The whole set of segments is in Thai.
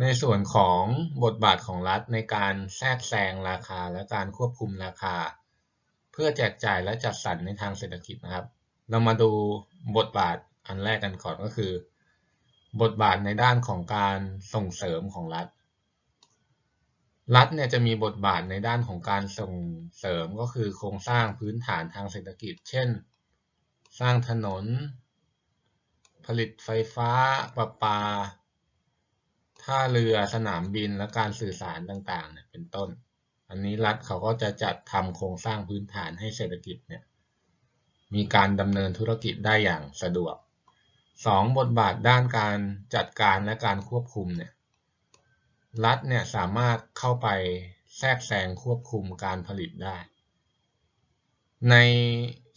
ในส่วนของบทบาทของรัฐในการแทรกแซงราคาและการควบคุมราคา เพื่อแจกจ่ายและจัดสรรในทางเศรษฐกิจนะครับ เรามาดูบทบาทอันแรกกันก่อนก็คือ บทบาทในด้านของการส่งเสริมของรัฐ รัฐเนี่ยจะมีบทบาทในด้านของการส่งเสริมก็คือโครงสร้างพื้นฐานทางเศรษฐกิจ เช่น สร้างถนน ผลิตไฟฟ้าประปา ท่าเรือสนามบินและการสื่อสารต่างๆเนี่ยเป็นต้น อันนี้รัฐเขาก็จะจัดทำโครงสร้างพื้นฐานให้เศรษฐกิจเนี่ยมีการดำเนินธุรกิจได้อย่างสะดวก 2. บทบาทด้านการจัดการและการควบคุมเนี่ยรัฐเนี่ยสามารถเข้าไปแทรกแซงควบคุมการผลิตได้ ใน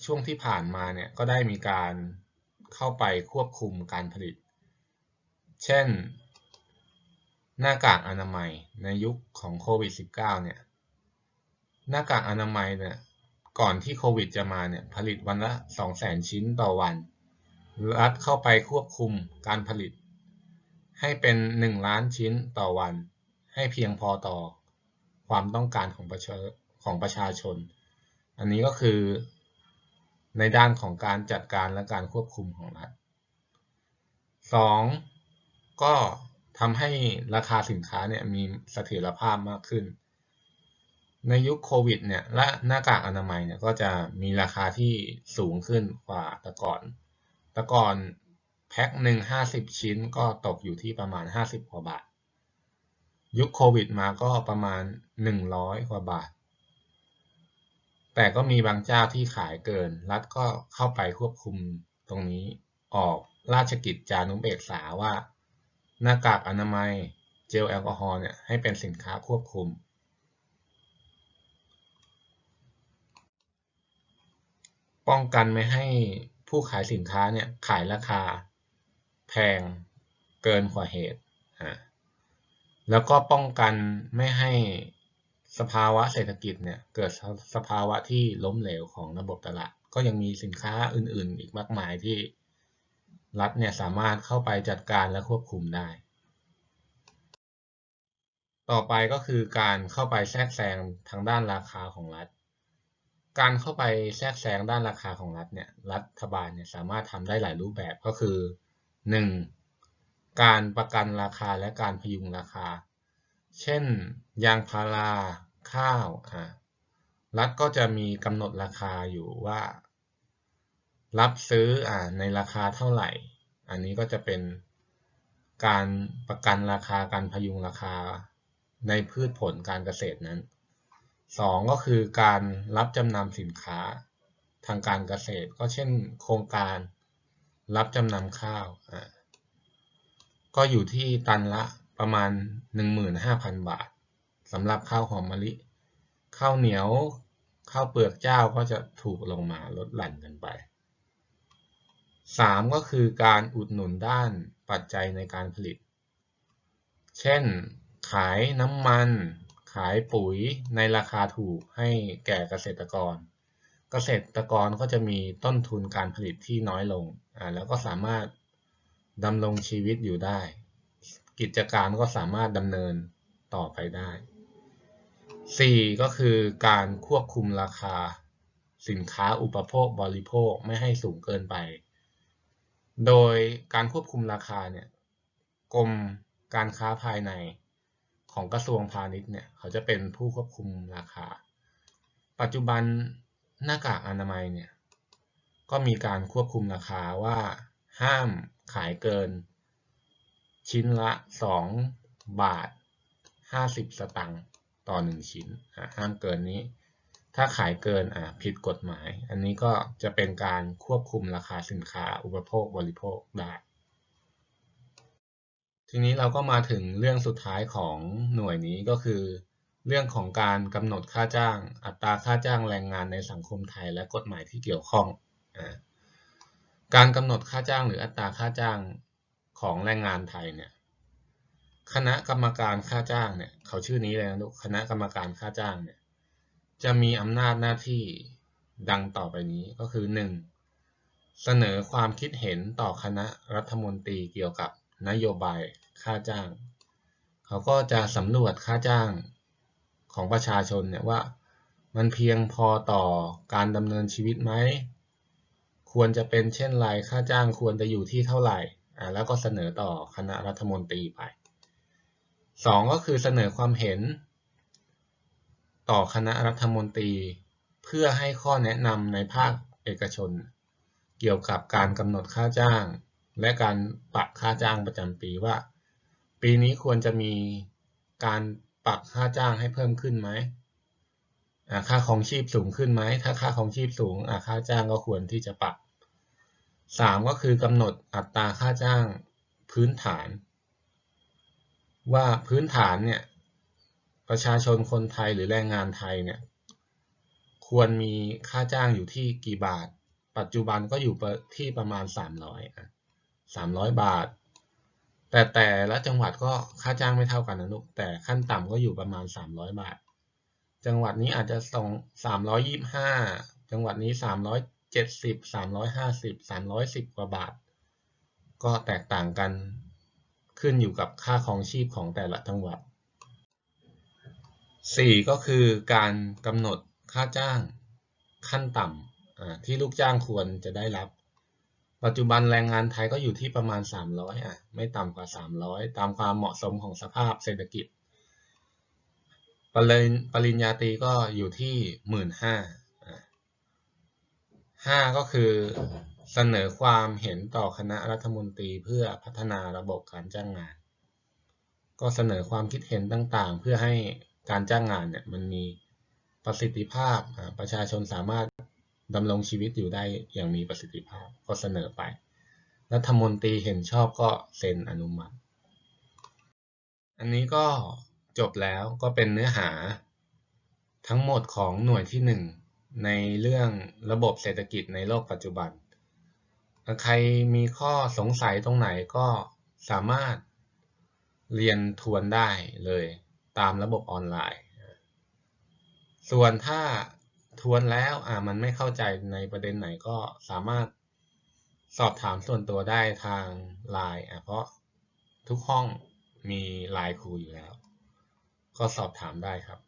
ช่วงที่ผ่านมาเนี่ยก็ได้มีการเข้าไปควบคุมการผลิต เช่น หน้ากากอนามัยในยุคของโควิด -19 เนี่ย หน้ากากอนามัยเนี่ย ก่อนที่โควิดจะมาเนี่ย ผลิตวันละ 200,000 ชิ้นต่อวัน รัฐเข้าไปควบคุมการผลิต ให้เป็น 1 ล้านชิ้นต่อวัน ให้เพียงพอต่อความต้องการของประชาของประชาชน อันนี้ก็คือในด้านของการจัดการและการควบคุมของรัฐ 2. ก็ ทำให้ราคาสินค้าเนี่ยมีเสถียรภาพมากขึ้น ในยุคโควิดเนี่ยและหน้ากากอนามัยเนี่ยก็จะมีราคาที่สูงขึ้นกว่าแต่ก่อน แต่ก่อนแพ็คหนึ่งห้าสิบชิ้นก็ตกอยู่ที่ประมาณห้าสิบกว่าบาท ยุคโควิดมาก็ประมาณหนึ่งร้อยกว่าบาท แต่ก็มีบางเจ้าที่ขายเกิน รัฐก็เข้าไปควบคุมตรงนี้ออกราชกิจจานุเบกษาว่า หน้ากากอนามัย เจลแอลกอฮอล์เนี่ยให้เป็นสินค้าควบคุม ป้องกันไม่ให้ผู้ขายสินค้าเนี่ยขายราคาแพงเกินกว่าเหตุ แล้วก็ป้องกันไม่ให้สภาวะเศรษฐกิจเนี่ยเกิดสภาวะที่ล้มเหลวของระบบตลาด ก็ยังมีสินค้าอื่นๆ อีกมากมายที่ รัฐเนี่ยสามารถเข้าไปจัดการและควบคุมได้ ต่อไปก็คือการเข้าไปแทรกแซงทางด้านราคาของรัฐ การเข้าไปแทรกแซงด้านราคาของรัฐเนี่ยรัฐบาลเนี่ยสามารถทำได้หลายรูปแบบก็คือ 1. การประกันราคาและการพยุงราคา เช่น ยางพารา ข้าวอะรัฐก็จะมีกำหนดราคาอยู่ว่า รับซื้ออ่าในราคาเท่าไหร่ อันนี้ก็จะเป็นการประกันราคาการพยุงราคาในพืชผลการเกษตรนั้น 2 ก็คือการรับจำนำสินค้าทางการเกษตร ก็เช่น โครงการรับจำนำข้าวอ่าก็อยู่ที่ตันละประมาณ 15,000 บาทสำหรับข้าวหอมมะลิ ข้าวเหนียว ข้าวเปลือกเจ้าก็จะถูกลงมาลดหลั่นกันไป 3. ก็คือการอุดหนุนด้านปัจจัยในการผลิต เช่น ขายน้ำมัน ขายปุ๋ยในราคาถูกให้แก่เกษตรกร เกษตรกรก็จะมีต้นทุนการผลิตที่น้อยลง แล้วก็สามารถดำรงชีวิตอยู่ได้ กิจการก็สามารถดำเนินต่อไปได้ 4. ก็คือการควบคุมราคาสินค้าอุปโภคบริโภคไม่ให้สูงเกินไป โดยการควบคุมราคาเนี่ยกรมการค้าภายในของกระทรวงพาณิชย์เนี่ยเขาจะเป็นผู้ควบคุมราคา ปัจจุบันหน้ากากอนามัยเนี่ยก็มีการควบคุมราคาว่าห้ามขายเกิน ชิ้นละ 2 บาท 50 สตางค์ต่อ 1 ชิ้นห้ามเกินนี้ ถ้าขายเกินผิดกฎหมาย อันนี้ก็จะเป็นการควบคุมราคาสินค้าอุปโภคบริโภคได้ ทีนี้เราก็มาถึงเรื่องสุดท้ายของหน่วยนี้ก็คือ เรื่องของการกำหนดค่าจ้าง อัตราค่าจ้างแรงงานในสังคมไทยและกฎหมายที่เกี่ยวข้องการกำหนดค่าจ้างหรืออัตราค่าจ้างของแรงงานไทยเนี่ยคณะกรรมการค่าจ้างเนี่ยเขาชื่อนี้เลยนะลูกคณะกรรมการค่าจ้างเนี่ย จะมีอำนาจหน้าที่ดังต่อไปนี้ก็คือ 1. เสนอความคิดเห็นต่อคณะรัฐมนตรีเกี่ยวกับนโยบายค่าจ้าง เขาก็จะสำรวจค่าจ้างของประชาชนเนี่ยว่า มันเพียงพอต่อการดำเนินชีวิตไหม ควรจะเป็นเช่นไรค่าจ้างควรจะอยู่ที่เท่าไหร่อ่าแล้วก็เสนอต่อคณะรัฐมนตรีไปสองก็คือเสนอความเห็น ต่อคณะรัฐมนตรี เพื่อให้ข้อแนะนำในภาคเอกชน เกี่ยวกับการกำหนดค่าจ้าง และการปรับค่าจ้างประจำปีว่า ปีนี้ควรจะมีการปรับค่าจ้างให้เพิ่มขึ้นไหมค่าของชีพสูงขึ้นไหม ถ้าค่าของชีพสูงค่าจ้างก็ควรที่จะปรับสามก็คือกำหนดอัตราค่าจ้างพื้นฐาน ว่าพื้นฐานเนี่ย ประชาชนคนไทยหรือแรงงานไทยเนี่ยควรมีค่าจ้างอยู่ที่กี่บาท ปัจจุบันก็อยู่ที่ประมาณ 300อะ300 บาท แต่แต่ละจังหวัดก็ค่าจ้างไม่เท่ากันนะลูกแต่ขั้นต่ำก็อยู่ประมาณ 300 บาท จังหวัดนี้อาจจะส่ง325 จังหวัดนี้ 370 350 310 กว่าบาท ก็แตกต่างกันขึ้นอยู่กับค่าของชีพของแต่ละจังหวัด 4 ก็คือการกำหนดค่าจ้างขั้นต่ำที่ลูกจ้างควรจะได้รับ ปัจจุบันแรงงานไทยก็อยู่ที่ประมาณ 300อะไม่ต่ำกว่า 300 ตามความเหมาะสมของสภาพเศรษฐกิจ ปริญปริญญาตรีก็อยู่ที่หมื่นห้าห้าก็คือเสนอความเห็นต่อคณะรัฐมนตรีเพื่อพัฒนาระบบการจ้างงาน ก็เสนอความคิดเห็นต่างๆ เพื่อให้ การจ้างงานเนี่ยมันมีประสิทธิภาพประชาชนสามารถดำรงชีวิตอยู่ได้อย่างมีประสิทธิภาพก็เสนอไป รัฐมนตรีเห็นชอบก็เซ็นอนุมัติ อันนี้ก็จบแล้วก็เป็นเนื้อหาทั้งหมดของหน่วยที่ 1 ในเรื่องระบบเศรษฐกิจในโลกปัจจุบัน ใครมีข้อสงสัยตรงไหนก็สามารถเรียนทวนได้เลย ตามระบบออนไลน์ ส่วนถ้าทวนแล้วอ่ามันไม่เข้าใจในประเด็นไหนก็สามารถสอบถามส่วนตัวได้ทางไลน์อะเพราะทุกห้องมีไลน์ครูอยู่แล้ว ก็สอบถามได้ครับ